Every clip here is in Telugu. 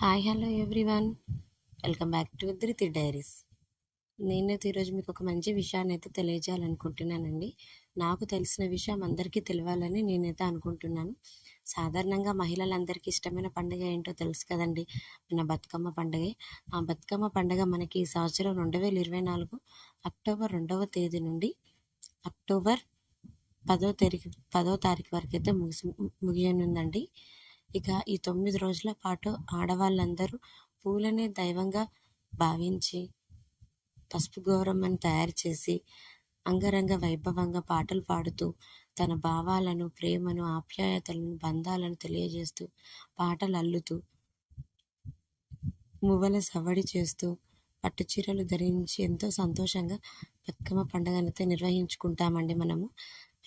Hi hello everyone welcome back to Dhriti diaries నేనైతే ఈరోజు మీకు ఒక మంచి విషయాన్ని అయితే తెలియజేయాలనుకుంటున్నానండి. నాకు తెలిసిన విషయం అందరికీ తెలియాలని నేనైతే అనుకుంటున్నాను. సాధారణంగా మహిళలందరికీ ఇష్టమైన పండుగ ఏంటో తెలుసు కదండి. మన బతుకమ్మ పండుగే. ఆ బతుకమ్మ పండుగ మనకి ఈ సంవత్సరం రెండు వేల ఇరవై నాలుగు అక్టోబర్ రెండవ తేదీ నుండి అక్టోబర్ పదో తారీఖు పదో తారీఖు వరకు అయితే ముగిసి ముగియనుందండి. ఇక ఈ తొమ్మిది రోజుల పాటు ఆడవాళ్ళందరూ పూలనే దైవంగా భావించి పసుపు గౌరమ్మని తయారు చేసి అంగరంగ వైభవంగా పాటలు పాడుతూ తన భావాలను ప్రేమను ఆప్యాయతలను బంధాలను తెలియజేస్తూ పాటలు అల్లుతూ మువ్వల సవ్వడి చేస్తూ పట్టు చీరలు ధరించి ఎంతో సంతోషంగా బతుకమ్మ పండుగనైతే నిర్వహించుకుంటామండి మనము.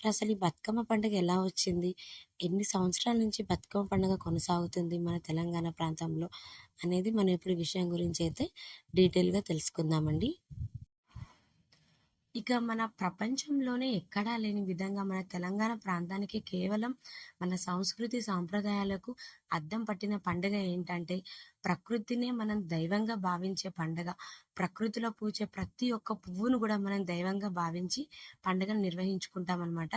అసలు ఈ బతుకమ్మ పండుగ ఎలా వచ్చింది? ఎన్ని సంవత్సరాల నుంచి బతుకమ్మ పండుగ కొనసాగుతుంది మన తెలంగాణ ప్రాంతంలో అనేది మనం ఇప్పుడు విషయం గురించి అయితే డీటెయిల్గా తెలుసుకుందామండి. ఇక మన ప్రపంచంలోనే ఎక్కడా లేని విధంగా మన తెలంగాణ ప్రాంతానికి కేవలం మన సంస్కృతి సాంప్రదాయాలకు అద్దం పట్టిన పండుగ ఏంటంటే ప్రకృతినే మనం దైవంగా భావించే పండుగ. ప్రకృతిలో పూచే ప్రతి ఒక్క పువ్వును కూడా మనం దైవంగా భావించి పండుగను నిర్వహించుకుంటాం అనమాట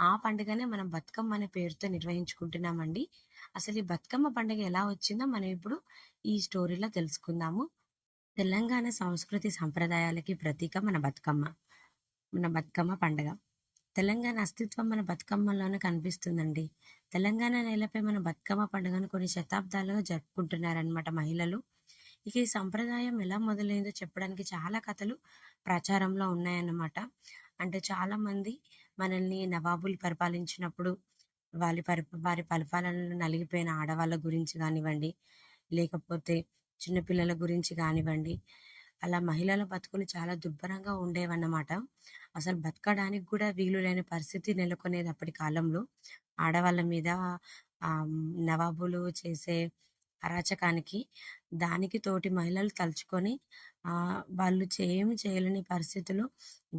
ఆ పండుగనే మనం బతుకమ్మ అనే పేరుతో నిర్వహించుకుంటున్నామండి. అసలు ఈ బతుకమ్మ పండుగ ఎలా వచ్చిందో మనం ఇప్పుడు ఈ స్టోరీలో తెలుసుకుందాము. తెలంగాణ సంస్కృతి సంప్రదాయాలకి ప్రతీక మన బతుకమ్మ. మన బతుకమ్మ పండుగ. తెలంగాణ అస్తిత్వం మన బతుకమ్మలోనే కనిపిస్తుందండి. తెలంగాణ నేలపై మన బతుకమ్మ పండుగను కొన్ని శతాబ్దాలుగా జరుపుకుంటున్నారనమాట మహిళలు. ఇక ఈ సంప్రదాయం ఎలా మొదలైందో చెప్పడానికి చాలా కథలు ప్రచారంలో ఉన్నాయన్నమాట. అంటే చాలా మంది మనల్ని నవాబులు పరిపాలించినప్పుడు వారి పరి వారి పరిపాలనలో నలిగిపోయిన ఆడవాళ్ళ గురించి కానివ్వండి లేకపోతే చిన్నపిల్లల గురించి కానివ్వండి అలా మహిళల బతుకులు చాలా దుర్భరంగా ఉండేవన్నమాట. అసలు బతకడానికి కూడా వీలు లేని పరిస్థితి నెలకొనేది అప్పటి కాలంలో. ఆడవాళ్ళ మీద నవాబులు చేసే అరాచకానికి దానికి తోటి మహిళలు తలుచుకొని వాళ్ళు ఏమి చేయలేని పరిస్థితులు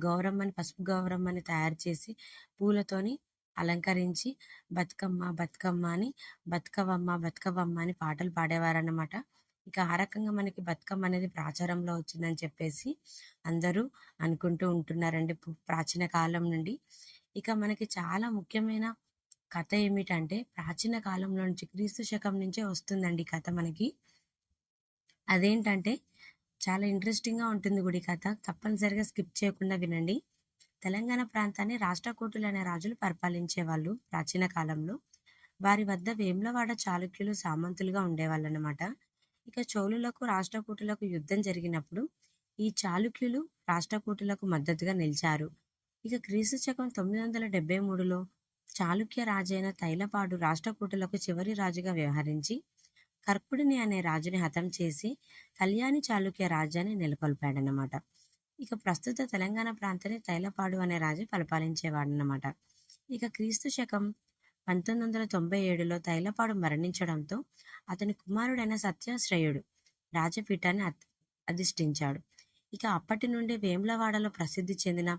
గౌరమ్మని పసుపు గౌరమ్మని తయారు చేసి పూలతోని అలంకరించి బతుకమ్మ బతుకమ్మ అని బతుకవమ్మ బతుకవమ్మ అని పాటలు పాడేవారన్నమాట. ఇక ఆ రకంగా మనకి బతుకమ్మ అనేది ప్రాచారంలో వచ్చిందని చెప్పేసి అందరూ అనుకుంటూ ఉంటున్నారండి. ప్రాచీన కాలం నుండి. ఇక మనకి చాలా ముఖ్యమైన కథ ఏమిటంటే ప్రాచీన కాలంలో నుంచి క్రీస్తు శకం నుంచే వస్తుందండి కథ మనకి. అదేంటంటే చాలా ఇంట్రెస్టింగ్గా ఉంటుంది గుడి కథ. తప్పనిసరిగా స్కిప్ చేయకుండా వినండి. తెలంగాణ ప్రాంతాన్ని రాష్ట్రకూటులు అనే రాజులు పరిపాలించేవాళ్ళు ప్రాచీన కాలంలో. వారి వద్ద వేములవాడ చాళుక్యులు సామంతులుగా ఉండేవాళ్ళు అనమాట ఇక చోళులకు రాష్ట్రకూటులకు యుద్ధం జరిగినప్పుడు ఈ చాళుక్యులు రాష్ట్రకూటులకు మద్దతుగా నిలిచారు. ఇక క్రీస్తు శకం తొమ్మిది వందల డెబ్బై మూడులో చాళుక్య రాజైన తైలపాడు రాష్ట్రకూటులకు చివరి రాజుగా వ్యవహరించి కర్కుడిని అనే రాజుని హతం చేసి కళ్యాణి చాళుక్య రాజ్యాన్ని నెలకొల్పాడనమాట ఇక ప్రస్తుత తెలంగాణ ప్రాంతాన్ని తైలపాడు అనే రాజు పరిపాలించేవాడనమాట ఇక క్రీస్తు శకం పంతొమ్మిది వందల తొంభై ఏడులో తైలపాడు మరణించడంతో అతని కుమారుడైన సత్యాశ్రయుడు రాజపీఠాన్ని అధిష్ఠించాడు. ఇక అప్పటి నుండి వేములవాడలో ప్రసిద్ధి చెందిన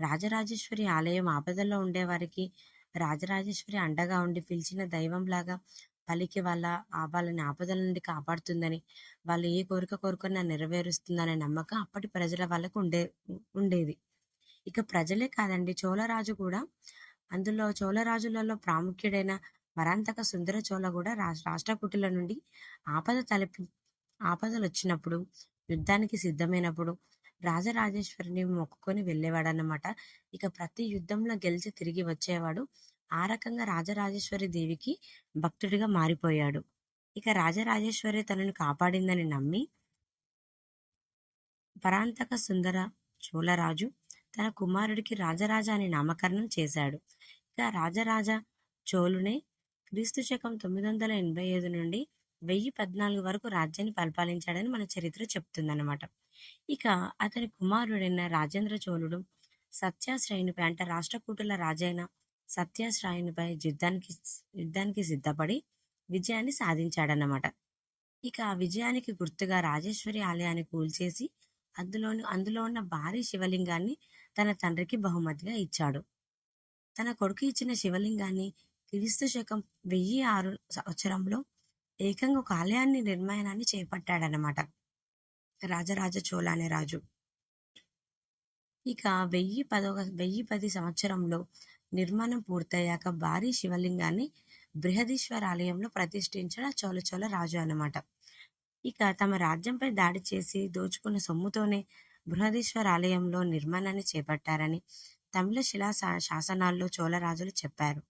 రాజరాజేశ్వరి ఆలయం ఆపదల్లో ఉండేవారికి రాజరాజేశ్వరి అండగా ఉండి పిలిచిన దైవంలాగా పలికి వాళ్ళ వాళ్ళని ఆపదల నుండి కాపాడుతుందని వాళ్ళు ఏ కోరిక కోరుకున్నా నెరవేరుస్తుందనే నమ్మకం అప్పటి ప్రజల వాళ్ళకు ఉండే ఉండేది. ఇక ప్రజలే కాదండి చోళరాజు కూడా అందులో చోళరాజులలో ప్రాముఖ్యుడైన వరాంతక సుందర చోళ కూడా రాష్ట్రకూటుల నుండి ఆపద తలపి ఆపదలు వచ్చినప్పుడు యుద్ధానికి సిద్ధమైనప్పుడు రాజరాజేశ్వరిని మొక్కుకొని వెళ్ళేవాడన్నమాట. ఇక ప్రతి యుద్ధంలో గెలిచి తిరిగి వచ్చేవాడు ఆ రకంగా రాజరాజేశ్వరి దేవికి భక్తుడిగా మారిపోయాడు. ఇక రాజరాజేశ్వరి తనను కాపాడిందని నమ్మి పరాంతక సుందర చోళరాజు తన కుమారుడికి రాజరాజ అని నామకరణం చేశాడు. ఇక రాజరాజ చోళునే క్రీస్తు శకం తొమ్మిది వందల ఎనభై ఐదు నుండి వెయ్యి పద్నాలుగు వరకు రాజ్యాన్ని పరిపాలించాడని మన చరిత్ర చెప్తుందన్నమాట. ఇక అతని కుమారుడైన రాజేంద్ర చోళుడు సత్యాశ్రయునిపై అంటే రాష్ట్రకూటుల రాజైన సత్యాశ్రయునిపై యుద్ధానికి యుద్ధానికి సిద్ధపడి విజయాన్ని సాధించాడన్నమాట. ఇక ఆ విజయానికి గుర్తుగా రాజేశ్వరి ఆలయాన్ని కూల్చేసి అందులోని అందులో ఉన్న భారీ శివలింగాన్ని తన తండ్రికి బహుమతిగా ఇచ్చాడు. తన కొడుకు ఇచ్చిన శివలింగాన్ని క్రీస్తు శకం వెయ్యి ఆరు సంవత్సరంలో ఏకంగా ఒక ఆలయాన్ని నిర్మాణాన్ని చేపట్టాడనమాట రాజరాజ చోళ అనే రాజు. ఇక వెయ్యి పదొక వెయ్యి పది సంవత్సరంలో నిర్మాణం పూర్తయ్యాక భారీ శివలింగాన్ని బృహదీశ్వర ఆలయంలో ప్రతిష్ఠించిన చోళచోళ రాజు అన్నమాట. ఇక తమ రాజ్యంపై దాడి చేసి దోచుకున్న సొమ్ముతోనే బృహదీశ్వర ఆలయంలో నిర్మాణాన్ని చేపట్టారని తమిళ శిలా శా- శాసనాల్లో చోళరాజులు చెప్పారు.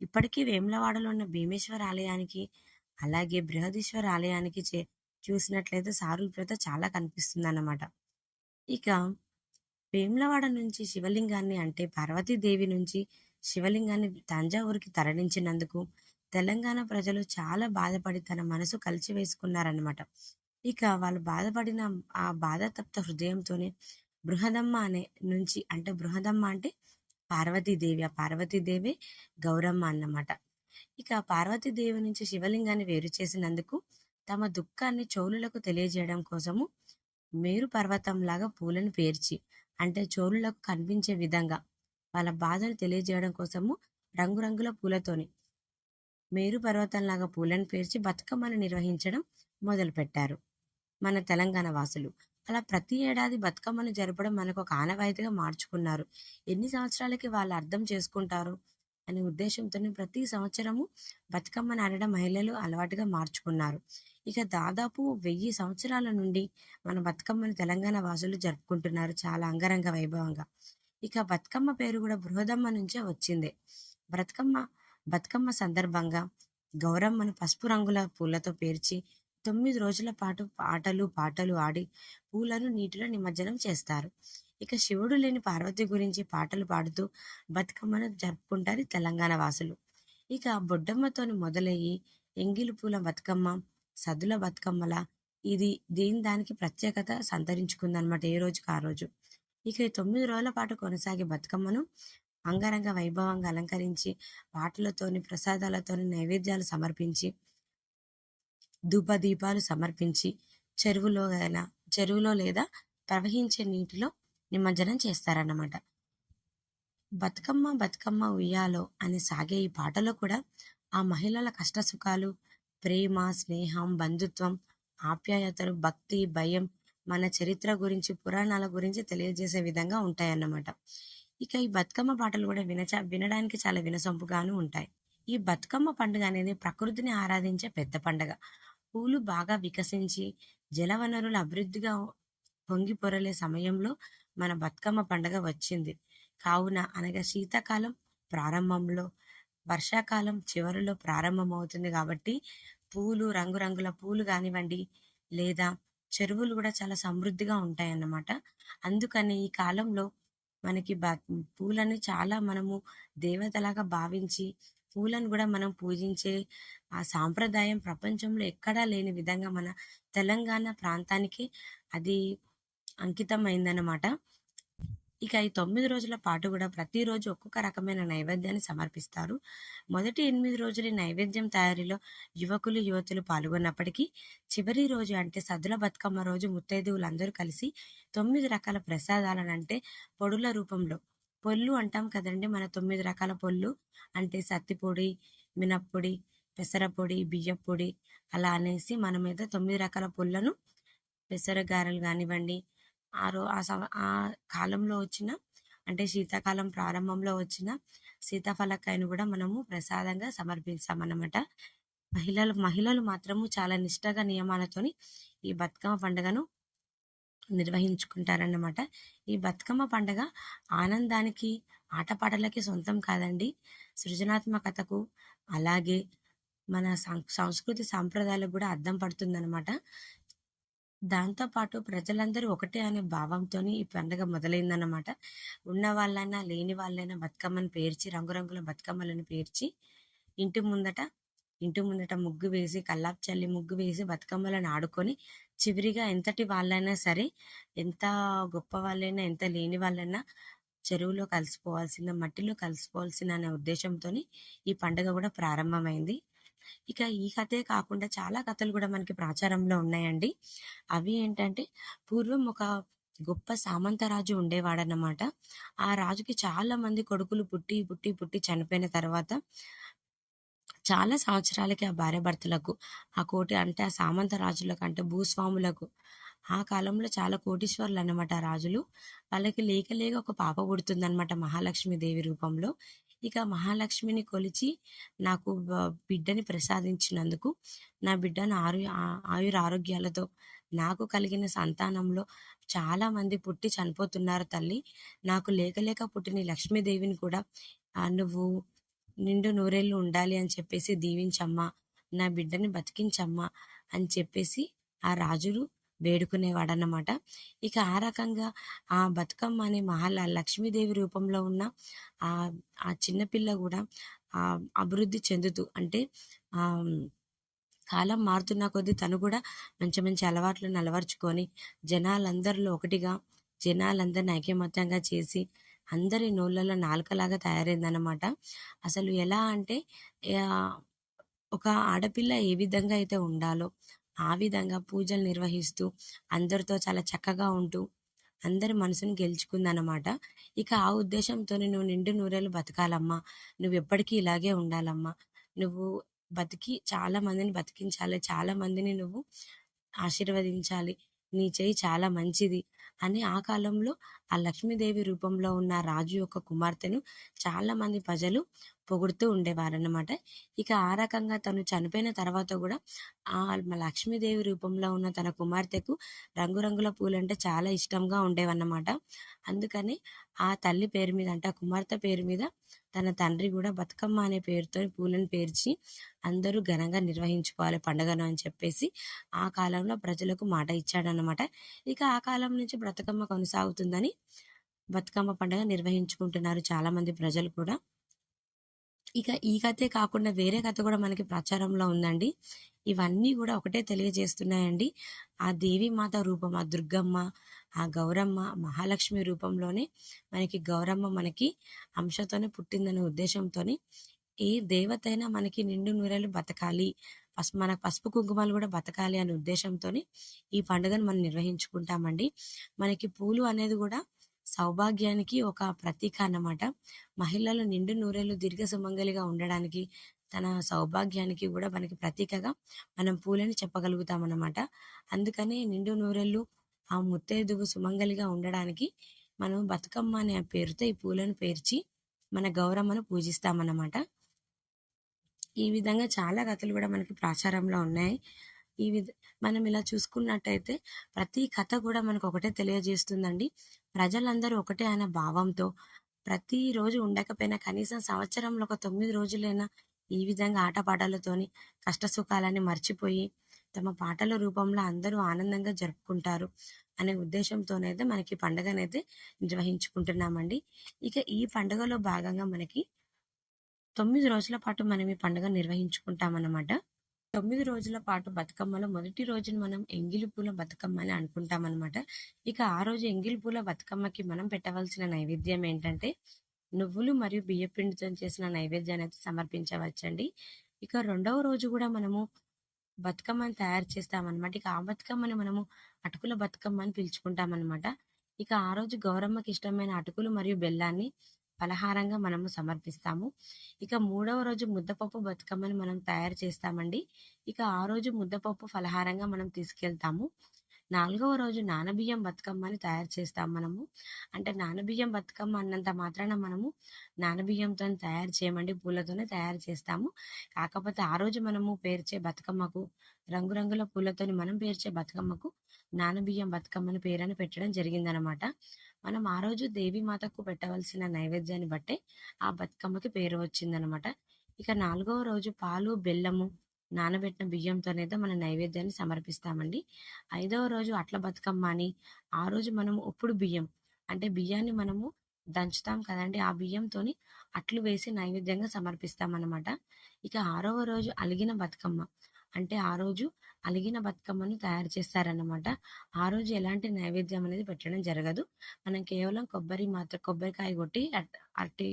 ఇప్పటికీ వేములవాడలో ఉన్న భీమేశ్వర ఆలయానికి అలాగే బృహదీశ్వర ఆలయానికి చే చూసినట్లయితే సారూప్యత చాలా కనిపిస్తుంది అన్నమాట ఇక వేములవాడ నుంచి శివలింగాన్ని అంటే పార్వతీదేవి నుంచి శివలింగాన్ని తంజావూరుకి తరలించినందుకు తెలంగాణ ప్రజలు చాలా బాధపడి తన మనసు కలిచివేసుకున్నారన్నమాట. ఇక వాళ్ళు బాధపడిన ఆ బాధతప్త హృదయంతోనే బృహదమ్మ అనే నుంచి అంటే బృహదమ్మ అంటే పార్వతీదేవి. ఆ పార్వతీదేవి గౌరమ్మ అన్నమాట. ఇక పార్వతీదేవి నుంచి శివలింగాన్ని వేరు చేసినందుకు తమ దుఃఖాన్ని చోళులకు తెలియజేయడం కోసము మేరు పర్వతం లాగా పూలను పేర్చి అంటే చోళులకు కనిపించే విధంగా వాళ్ళ బాధను తెలియజేయడం కోసము రంగురంగుల పూలతోని మేరు పర్వతంలాగా పూలను పేర్చి బతుకమ్మను నిర్వహించడం మొదలుపెట్టారు మన తెలంగాణ వాసులు. అలా ప్రతి ఏడాది బతుకమ్మను జరపడం మనకు ఒక ఆనవాయితీగా మార్చుకున్నారు. ఎన్ని సంవత్సరాలకి వాళ్ళు అర్థం చేసుకుంటారు అనే ఉద్దేశంతోనే ప్రతి సంవత్సరము బతుకమ్మను ఆడడం మహిళలు అలవాటుగా మార్చుకున్నారు. ఇక దాదాపు వెయ్యి సంవత్సరాల నుండి మన బతుకమ్మను తెలంగాణ వాసులు జరుపుకుంటున్నారు చాలా అంగరంగ వైభవంగా. ఇక బతుకమ్మ పేరు కూడా బృహదమ్మ నుంచే వచ్చింది. బతుకమ్మ బతుకమ్మ సందర్భంగా గౌరమ్మను పసుపు రంగుల పూలతో పేర్చి తొమ్మిది రోజుల పాటు ఆటలు పాటలు ఆడి పూలను నీటిలో నిమజ్జనం చేస్తారు. ఇక శివుడు లేని పార్వతి గురించి పాటలు పాడుతూ బతుకమ్మను జరుపుకుంటారు తెలంగాణ వాసులు. ఇక బొడ్డమ్మతోని మొదలయ్యి ఎంగిలి పూల బతుకమ్మ సదుల బతుకమ్మల ఇది దీని దానికి ప్రత్యేకత సంతరించుకుందనమాట ఏ రోజుకు ఆ రోజు. ఇక తొమ్మిది రోజుల పాటు కొనసాగే బతుకమ్మను అంగరంగ వైభవంగా అలంకరించి పాటలతోని ప్రసాదాలతోని నైవేద్యాలు సమర్పించి ధూపదీపాలు సమర్పించి చెరువులో అయినా చెరువులో లేదా ప్రవహించే నీటిలో నిమజ్జనం చేస్తారన్నమాట. బతుకమ్మ బతుకమ్మ ఉయ్యాలో అని సాగే ఈ పాటలో కూడా ఆ మహిళల కష్ట సుఖాలు ప్రేమ స్నేహం బంధుత్వం ఆప్యాయతలు భక్తి భయం మన చరిత్ర గురించి పురాణాల గురించి తెలియజేసే విధంగా ఉంటాయన్నమాట. ఇక ఈ బతుకమ్మ పాటలు కూడా వినచ వినడానికి చాలా వినసొంపుగాను ఉంటాయి. ఈ బతుకమ్మ పండుగ అనేది ప్రకృతిని ఆరాధించే పెద్ద పండుగ. పూలు బాగా వికసించి జలవనరులు అభివృద్ధిగా పొంగి పొరలే సమయంలో మన బతుకమ్మ పండగ వచ్చింది. కావున అనగా శీతాకాలం ప్రారంభంలో వర్షాకాలం చివరిలో ప్రారంభమవుతుంది కాబట్టి పూలు రంగురంగుల పూలు కానివ్వండి లేదా చెరువులు కూడా చాలా సమృద్ధిగా ఉంటాయన్నమాట. అందుకని ఈ కాలంలో మనకి బ పూలని చాలా మనము దేవతలాగా భావించి పూలను కూడా మనం పూజించే ఆ సాంప్రదాయం ప్రపంచంలో ఎక్కడా లేని విధంగా మన తెలంగాణ ప్రాంతానికి అది అంకితం ఇక ఈ తొమ్మిది రోజుల పాటు కూడా ప్రతిరోజు ఒక్కొక్క రకమైన నైవేద్యాన్ని సమర్పిస్తారు. మొదటి ఎనిమిది రోజులు నైవేద్యం తయారీలో యువకులు యువతులు పాల్గొన్నప్పటికీ చివరి రోజు అంటే సదుల బతుకమ్మ రోజు ముత్తైదువులందరూ కలిసి తొమ్మిది రకాల ప్రసాదాలను అంటే పొడుల రూపంలో పొల్లు అంటాం కదండి మన తొమ్మిది రకాల పొల్లు. అంటే సత్తిపొడి మినప్పొడి పెసరపొడి బియ్యపొడి అలా అనేసి మన మీద తొమ్మిది రకాల పొల్లను పెసర గారెలు కానివ్వండి ఆ రో ఆ సమ ఆ కాలంలో వచ్చిన అంటే శీతాకాలం ప్రారంభంలో వచ్చిన సీతాఫలకాయను కూడా మనము ప్రసాదంగా సమర్పిస్తామన్నమాట మహిళలు మహిళలు మాత్రము చాలా నిష్టగా నియమాలతోని ఈ బతుకమ్మ పండుగను నిర్వహించుకుంటారన్నమాట. ఈ బతుకమ్మ పండుగ ఆనందానికి ఆటపాటలకి సొంతం కాదండి. సృజనాత్మకతకు అలాగే మన సంస్కృతి సాంప్రదాయాలకు కూడా అద్దం పడుతుందన్నమాట. దాంతోపాటు ప్రజలందరూ ఒకటే అనే భావంతో ఈ పండుగ మొదలైందన్నమాట. ఉన్న వాళ్ళైనా లేని వాళ్ళైనా బతుకమ్మను పేర్చి రంగురంగుల బతుకమ్మలను పేర్చి ఇంటి ముందట ఇంటి ముందట ముగ్గు వేసి కల్లాపు చల్లి ముగ్గు వేసి బతుకమ్మలను ఆడుకొని చివరిగా ఎంతటి వాళ్ళైనా సరే ఎంత గొప్ప వాళ్ళైనా ఎంత లేని వాళ్ళైనా చెరువులో కలిసిపోవాల్సిన మట్టిలో కలిసిపోవాల్సిన అనే ఉద్దేశంతో ఈ పండుగ కూడా ప్రారంభమైంది. ఇక ఈ కథే కాకుండా చాలా కథలు కూడా మనకి ప్రాచారంలో ఉన్నాయండి. అవి ఏంటంటే పూర్వం ఒక గొప్ప సామంతరాజు ఉండేవాడన్నమాట. ఆ రాజుకి చాలా మంది కొడుకులు పుట్టి పుట్టి పుట్టి చనిపోయిన తర్వాత చాలా సంవత్సరాలకి ఆ భార్యాభర్తలకు, ఆ కోటి అంటే ఆ సామంత రాజులకు అంటే భూస్వాములకు ఆ కాలంలో చాలా కోటీశ్వరులన్నమాట ఆ రాజులు. వాళ్ళకి లేక లేక ఒక పాప పుడుతుందనమాట మహాలక్ష్మి దేవి రూపంలో. ఇక మహాలక్ష్మిని కొలిచి నాకు బిడ్డని ప్రసాదించినందుకు, నా బిడ్డను ఆరు ఆయుర ఆరోగ్యాలతో నాకు కలిగిన సంతానంలో చాలామంది పుట్టి చనిపోతున్నారు తల్లి. నాకు లేక లేక పుట్టిన లక్ష్మీదేవిని కూడా నువ్వు నిండు నూరేళ్ళు ఉండాలి అని చెప్పేసి దీవించమ్మా, నా బిడ్డని బతికించమ్మా అని చెప్పేసి ఆ రాజులు వేడుకునేవాడన్నమాట. ఇక ఆ రకంగా ఆ బతుకమ్మ అనే మహాల లక్ష్మీదేవి రూపంలో ఉన్న ఆ ఆ చిన్నపిల్ల కూడా ఆ అభివృద్ధి చెందుతూ అంటే కాలం మారుతున్న కొద్దీ తను కూడా మంచి మంచి అలవాట్లను అలవర్చుకొని జనాలందరిలో ఒకటిగా జనాలందరిని ఐకమత్యంగా చేసి అందరి నోళ్ళలో నాలుకలాగా తయారైందనమాట. అసలు ఎలా అంటే ఒక ఆడపిల్ల ఏ విధంగా అయితే ఉండాలో, ఆ విధంగా పూజలు నిర్వహిస్తూ, అందరితో చాలా చక్కగా ఉంటూ, అందరి మనసుని గెలుచుకుందనమాట. ఇక ఆ ఉద్దేశంతో "నువ్వు నిండు నూరేళ్ళు బతకాలమ్మా. నువ్వు ఎప్పటికీ ఇలాగే ఉండాలమ్మా. నువ్వు బతికి చాలా మందిని బతికించాలి. చాలా మందిని నువ్వు ఆశీర్వదించాలి. నీ చేయి చాలా మంచిది" అని ఆ కాలంలో ఆ లక్ష్మీదేవి రూపంలో ఉన్న రాజు యొక్క కుమార్తెను చాలామంది ప్రజలు పొగుడుతూ ఉండేవారన్నమాట. ఇక ఆ రకంగా తను చనిపోయిన తర్వాత కూడా ఆ లక్ష్మీదేవి రూపంలో ఉన్న తన కుమార్తెకు రంగురంగుల పూలంటే చాలా ఇష్టంగా ఉండేవన్నమాట. అందుకని ఆ తల్లి పేరు మీద అంటే ఆ కుమార్తె పేరు మీద తన తండ్రి కూడా బతుకమ్మ అనే పేరుతో పూలను పేర్చి అందరూ ఘనంగా నిర్వహించుకోవాలి పండుగను అని చెప్పేసి ఆ కాలంలో ప్రజలకు మాట ఇచ్చాడన్నమాట. ఇక ఆ కాలం నుంచి బతుకమ్మ కొనసాగుతుందని బతుకమ్మ పండుగ నిర్వహించుకుంటున్నారు చాలామంది ప్రజలు కూడా. ఇక ఈ కథే కాకుండా వేరే కథ కూడా మనకి ప్రచారంలో ఉందండి. ఇవన్నీ కూడా ఒకటే తెలియజేస్తున్నాయండి. ఆ దేవీమాత రూపం, ఆ దుర్గమ్మ, ఆ గౌరమ్మ, మహాలక్ష్మి రూపంలోనే మనకి గౌరమ్మ మనకి అంశతోనే పుట్టిందనే ఉద్దేశంతోని ఏ దేవతైనా మనకి నిండు నూరెలు బతకాలి. పసు మన పసుపు కుంకుమలు కూడా బతకాలి అనే ఉద్దేశంతో ఈ పండుగను మనం నిర్వహించుకుంటామండి. మనకి పూలు అనేది కూడా సౌభాగ్యానికి ఒక ప్రతీక అన్నమాట. మహిళలు నిండు నూరేళ్ళు దీర్ఘ సుమంగళిగా ఉండడానికి, తన సౌభాగ్యానికి కూడా మనకి ప్రతీకగా మనం పూలని చెప్పగలుగుతామన్నమాట. అందుకని నిండు నూరేళ్ళు ఆ ముత్తైదువు సుమంగలిగా ఉండడానికి మనం బతుకమ్మ అనే పేరుతో ఈ పూలను పేర్చి మన గౌరమ్మను పూజిస్తామన్నమాట. ఈ విధంగా చాలా కథలు కూడా మనకి ప్రాచారంలో ఉన్నాయి. ఈ విధ మనం ఇలా చూసుకున్నట్టయితే ప్రతి కథ కూడా మనకు ఒకటే తెలియజేస్తుందండి. ప్రజలందరూ ఒకటే అనే భావంతో ప్రతిరోజు ఉండకపోయినా కనీసం సంవత్సరంలో ఒక తొమ్మిది రోజులైనా ఈ విధంగా ఆటపాటలతోని సుఖాలని మర్చిపోయి తమ పాటల రూపంలో అందరూ ఆనందంగా జరుపుకుంటారు అనే ఉద్దేశంతోనైతే మనకి పండుగనైతే నిర్వహించుకుంటున్నామండి. ఇక ఈ పండుగలో భాగంగా మనకి తొమ్మిది రోజుల పాటు మనం ఈ పండుగ నిర్వహించుకుంటామన్నమాట. తొమ్మిది రోజుల పాటు బతుకమ్మలో మొదటి రోజున మనం ఎంగిలి పూల బతుకమ్మ అని అనుకుంటామన్నమాట. ఇక ఆ రోజు ఎంగిలి పూల బతుకమ్మకి మనం పెట్టవలసిన నైవేద్యం ఏంటంటే నువ్వులు మరియు బియ్యపిండితో చేసిన నైవేద్యాన్నయితే సమర్పించవచ్చండి. ఇక రెండవ రోజు కూడా మనము బతుకమ్మని తయారు చేస్తామన్నమాట. ఇక ఆ బతుకమ్మని మనము అటుకుల బతుకమ్మ అని పిలుచుకుంటామన్నమాట. ఇక ఆ రోజు గౌరమ్మకి ఇష్టమైన అటుకులు మరియు బెల్లాన్ని పలహారంగా మనము సమర్పిస్తాము. ఇక మూడవ రోజు ముద్దపప్పు బతుకమ్మని మనం తయారు చేస్తామండి. ఇక ఆ రోజు ముద్దపప్పు ఫలహారంగా మనం తీసుకెళ్తాము. నాలుగవ రోజు నానబియ్యం బతుకమ్మని తయారు చేస్తాం మనము. అంటే నానబియ్యం బతుకమ్మ అన్నంత మాత్రాన మనము నానబియ్యంతో తయారు చేయమండి. పూలతోనే తయారు చేస్తాము. కాకపోతే ఆ రోజు మనము పేర్చే బతుకమ్మకు రంగురంగుల పూలతోని మనం పేర్చే బతుకమ్మకు నానబియ్యం బతుకమ్మని పేరని పెట్టడం జరిగిందనమాట. మనం ఆ రోజు దేవీమాతకు పెట్టవలసిన నైవేద్యాన్ని బట్టే ఆ బతుకమ్మకి పేరు వచ్చిందనమాట. ఇక నాలుగవ రోజు పాలు, బెల్లము, నానబెట్టిన బియ్యంతోనైతే మన నైవేద్యాన్ని సమర్పిస్తామండి. ఐదవ రోజు అట్ల బతుకమ్మ అని, ఆ రోజు మనము ఉప్పుడు బియ్యం అంటే బియ్యాన్ని మనము దంచుతాం కదండి ఆ బియ్యంతోని అట్లు వేసి నైవేద్యంగా సమర్పిస్తామనమాట. ఇక ఆరవ రోజు అలిగిన బతుకమ్మ. అంటే ఆ రోజు అలిగిన బతుకమ్మను తయారు చేస్తారన్నమాట. ఆ రోజు ఎలాంటి నైవేద్యం అనేది పెట్టడం జరగదు. మనం కేవలం కొబ్బరి మాత్రం కొబ్బరికాయ కొట్టి అట్ అట్టి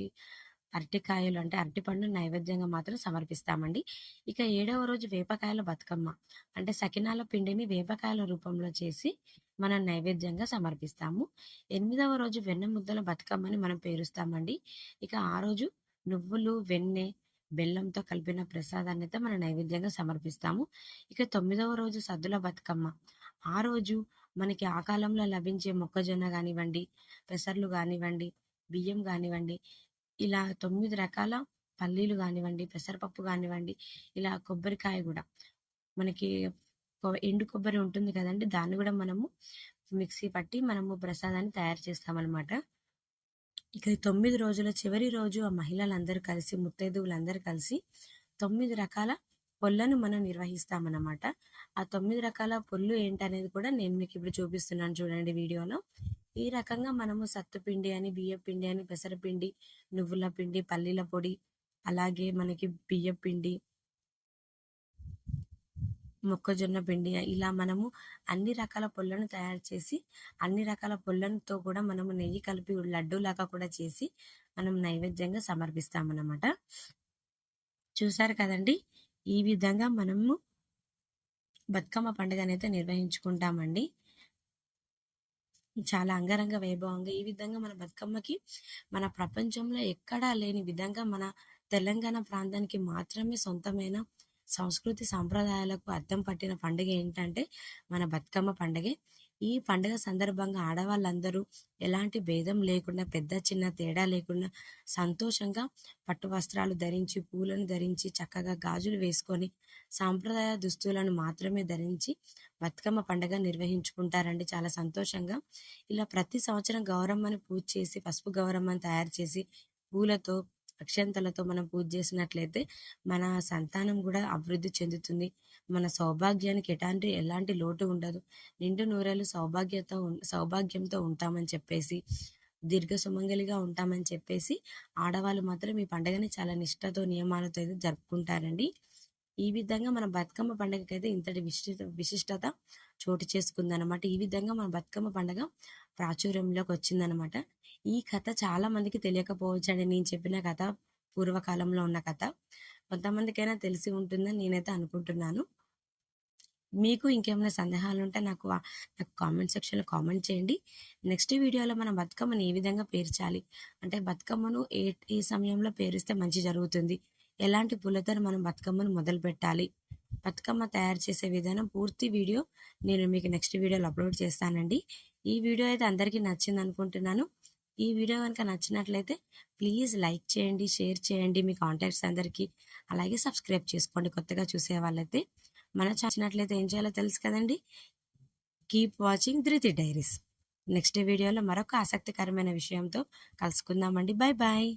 అరటికాయలు అంటే అరటిపండు నైవేద్యంగా మాత్రం సమర్పిస్తామండి. ఇక ఏడవ రోజు వేపకాయల బతుకమ్మ. అంటే సకినాల పిండిని వేపకాయల రూపంలో చేసి మనం నైవేద్యంగా సమర్పిస్తాము. ఎనిమిదవ రోజు వెన్న ముద్దల బతుకమ్మని మనం పేరుస్తామండి. ఇక ఆ రోజు నువ్వులు, వెన్నె, బెల్లంతో కలిపిన ప్రసాదాన్ని అయితే మనం నైవేద్యంగా సమర్పిస్తాము ఇక తొమ్మిదవ రోజు సద్దుల బతుకమ్మ ఆ రోజు మనకి ఆ కాలంలో లభించే మొక్కజొన్న కానివ్వండి పెసర్లు కానివ్వండి బియ్యం కానివ్వండి ఇలా తొమ్మిది రకాల పల్లీలు కానివ్వండి పెసరపప్పు కానివ్వండి ఇలా కొబ్బరికాయ కూడా. మనకి ఎండు కొబ్బరి ఉంటుంది కదండి దాన్ని కూడా మనము మిక్సీ పట్టి మనము ప్రసాదాన్ని తయారు చేస్తామన్నమాట. ఇక తొమ్మిది రోజుల చివరి రోజు ఆ మహిళలందరూ కలిసి ముత్తైదువులందరూ కలిసి తొమ్మిది రకాల పొల్లను మనం నిర్వహిస్తామన్నమాట. ఆ తొమ్మిది రకాల పొల్లు ఏంటనేది కూడా నేను మీకు ఇప్పుడు చూపిస్తున్నాను చూడండి వీడియోలో. ఈ రకంగా మనము సత్తుపిండి అని బియ్య పిండి అని పెసరపిండి నువ్వుల పిండి పల్లీల పొడి అలాగే మనకి బియ్య పిండి మొక్కజొన్న పిండి ఇలా మనము అన్ని రకాల పొల్లను తయారు చేసి అన్ని రకాల పొల్లతో కూడా మనము నెయ్యి కలిపి లడ్డూలాగా కూడా చేసి మనం నైవేద్యంగా సమర్పిస్తామన్నమాట. చూసారు కదండి? ఈ విధంగా మనము బతుకమ్మ పండుగనైతే నిర్వహించుకుంటామండి. చాలా అంగరంగ వైభవంగా ఈ విధంగా మన బతుకమ్మకి మన ప్రపంచంలో ఎక్కడా లేని విధంగా మన తెలంగాణ ప్రాంతానికి మాత్రమే సొంతమైన సంస్కృతి సాంప్రదాయాలకు అద్దం పట్టిన పండుగ ఏంటంటే మన బతుకమ్మ పండుగే. ఈ పండుగ సందర్భంగా ఆడవాళ్ళందరూ ఎలాంటి భేదం లేకుండా పెద్ద చిన్న తేడా లేకుండా సంతోషంగా పట్టు వస్త్రాలు ధరించి పూలను ధరించి చక్కగా గాజులు వేసుకొని సాంప్రదాయ దుస్తులను మాత్రమే ధరించి బతుకమ్మ పండుగ నిర్వహించుకుంటారండి. చాలా సంతోషంగా. ఇలా ప్రతి సంవత్సరం గౌరమ్మని పూజ చేసి పసుపు గౌరమ్మని తయారు చేసి పూలతో అక్షంతలతో మనం పూజ చేసినట్లయితే మన సంతానం కూడా అభివృద్ధి చెందుతుంది. మన సౌభాగ్యానికి ఎలాంటి ఎలాంటి లోటు ఉండదు. నిండు నూరేళ్ళు సౌభాగ్యతో సౌభాగ్యంతో ఉంటామని చెప్పేసి దీర్ఘ సుమంగలిగా ఉంటామని చెప్పేసి ఆడవాళ్ళు మాత్రం ఈ పండుగని చాలా నిష్టతో నియమాలతో అయితే జరుపుకుంటారండి. ఈ విధంగా మన బతుకమ్మ పండుగకైతే ఇంతటి విశిష్ట విశిష్టత చోటు చేసుకుందనమాట ఈ విధంగా మన బతుకమ్మ పండుగ ప్రాచుర్యంలోకి వచ్చిందనమాట ఈ కథ చాలా మందికి తెలియకపోవచ్చు అండి నేను చెప్పిన కథ పూర్వకాలంలో ఉన్న కథ కొంతమందికైనా తెలిసి ఉంటుందని నేనైతే అనుకుంటున్నాను. మీకు ఇంకేమైనా సందేహాలు ఉంటే నాకు నాకు కామెంట్ సెక్షన్లో కామెంట్ చేయండి. నెక్స్ట్ వీడియోలో మనం బతుకమ్మను ఏ విధంగా పేర్చాలి? అంటే బతుకమ్మను ఏ ఏ సమయంలో పేరిస్తే మంచి జరుగుతుంది? ఎలాంటి పూలతో మనం బతుకమ్మను మొదలు పెట్టాలి? బతుకమ్మ తయారు చేసే విధానం పూర్తి వీడియో నేను మీకు నెక్స్ట్ వీడియోలో అప్లోడ్ చేస్తానండి. ఈ వీడియో అయితే అందరికీ నచ్చింది అనుకుంటున్నాను. ఈ వీడియో కనుక నచ్చినట్లయితే ప్లీజ్ లైక్ చేయండి షేర్ చేయండి మీ కాంటాక్ట్స్ అందరికీ. అలాగే సబ్స్క్రైబ్ చేసుకోండి కొత్తగా చూసే వాళ్ళైతే. మన నచ్చినట్లయితే ఏం చేయాలో తెలుసు కదండి. Keep watching Dhruti diaries. Next వీడియోలో మరొక ఆసక్తికరమైన విషయంతో కలుసుకుందామండి. Bye bye